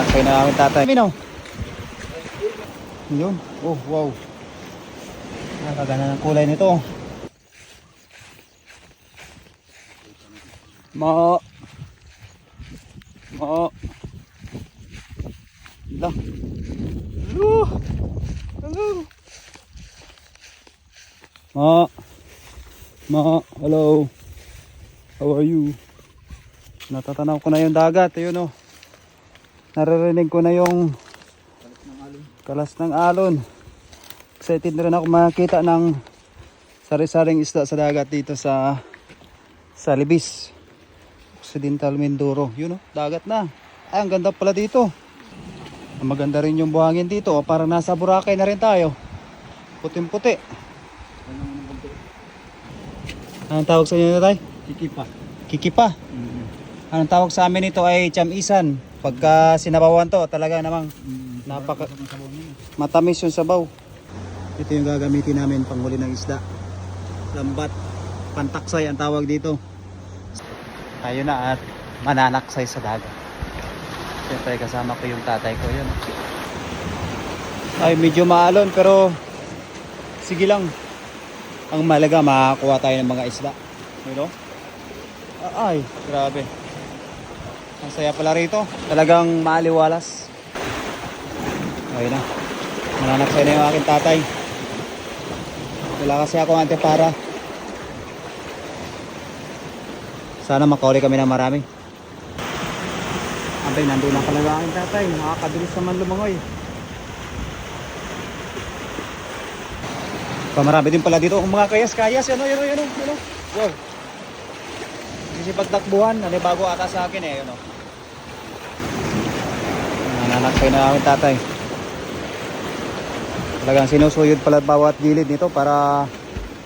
Nanakay na namin tatay. Mino. Yun. Oh, wow. Nakagana ng kulay nito. Mo. Mo. Dah. Hello. Hello. Ma. Ma. Hello. How are you? Natatanaw ko na yung dagat. Ayun oh. Naririnig ko na yung kalas ng alon. Excited na rin ako makita ng sari-saring isda sa dagat dito sa sa Libis. Occidental Mindoro. Yun oh, dagat na. Ay, ang ganda pala dito. Ang Maganda rin yung buhangin dito. Oh. Parang nasa Boracay na rin tayo. Puting-puti. Anong tawag sa inyo tay? Kikipa. Kikipa. Anong tawag sa amin ito ay chamisan. Pagka sinabawan to, talaga namang napaka matamis yung sabaw. Ito yung gagamitin namin panghuli ng isda. Lambat, pantaksay ang tawag dito. Ayun na at mananaksay sa dagat. Siyempre kasama ko yung tatay ko yun. Ay medyo maalon pero sige lang. Ang malaga makakuha tayo ng mga isda. You know? Ah, Ay, grabe. Ang saya pala rito. Talagang maaliwalas. Ayun na. Mananaksay na yung aking tatay. Wala kasi ako antepara. Sana makauli kami ng marami. Abay, nandun na pala aking tatay. Nakakabilis naman lumangoy. Pamarami din pala dito. Ang mga kayas-kayas. Yan o, yan o, yan yan. Wow. Kasi pagtakbuhan, ano bago ata sa akin eh. Yun o. Nananaksay na namin tatay. Talagang sinusuyod pala bawat gilid nito para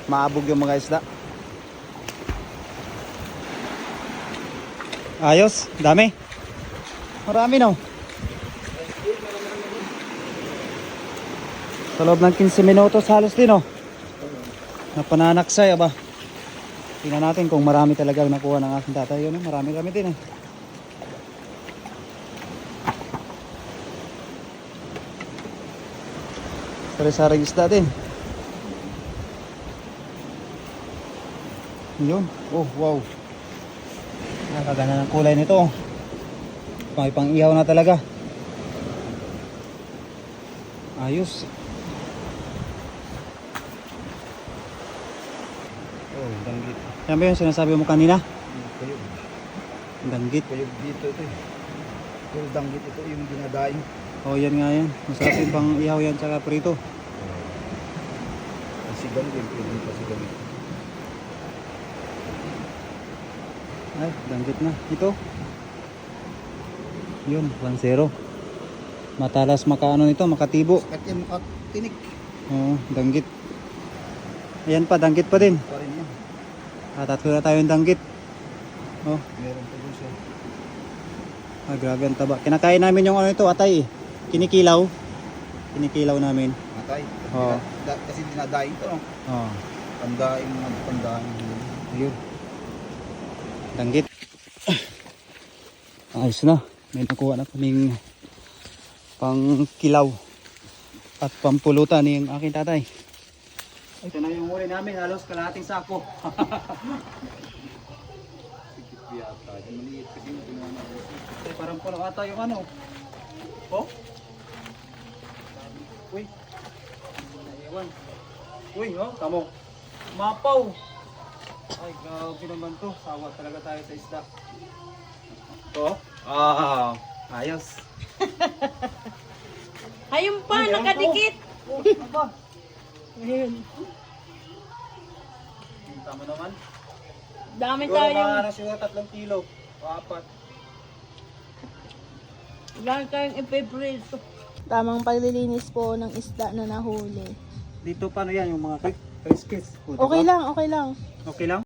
maabog yung mga isda. Ayos, dami. Marami no. Sa loob ng 15 minutos halos din oh. Napananaksay aba. Tingnan natin kung marami talaga nakuha ng aking tatay. Yun, marami kami din eh. Sari-saring isda din. Yun. Oh, wow. Nakagana ng kulay nito. May pang ihaw na talaga. Ayos. Oh, danggit. Yan ba yung sinasabi mo kanina? Kuyog. Danggit. Kuyog dito ito eh. Pero danggit ito yung dinadaing. Oh, yan nga yan. Masarap yung pang ihaw yan tsaka prito. Pasigang din. Pwede pasigang. Ay, danggit na. Ito. Yun, 1-0. Matalas makaano nito, makatibo. Sakat yan makatinik. Oo, danggit. Ayan pa, danggit pa din. Pa rin yan. Ah, tatlo na tayong danggit. Oh, Meron pa dun siya. ah, grabe ang taba. Kinakain namin yung ano ito, atay eh. Kinikilaw. Kinikilaw namin. Matay. Oo. Kasi dinadaing ito no. Oh, Pandaing pandaing. ayun. Danggit. Ayos na. May nakuha na kaming pang kilaw at pampulutan ng aking tatay. Ito na yung huli namin, halos kalahating sako. Ay, parang puno ata yung ano. Oh? Uy. Naiwan. Uy, oh, tamo. Mapaw. Ay, grabe naman to. Sawa talaga tayo sa isda. To? Ah, ayos. Ayun pa, Ay, nakadikit. Oh, ano ba? Ayun. Tama naman. Dami Siguro tayong, mga ano siguro tatlong kilo. O apat. dami tayong ipiprito. Tamang paglilinis po ng isda na nahuli. Dito paano yan yung mga crispis? Okay lang, okay lang. Okay lang?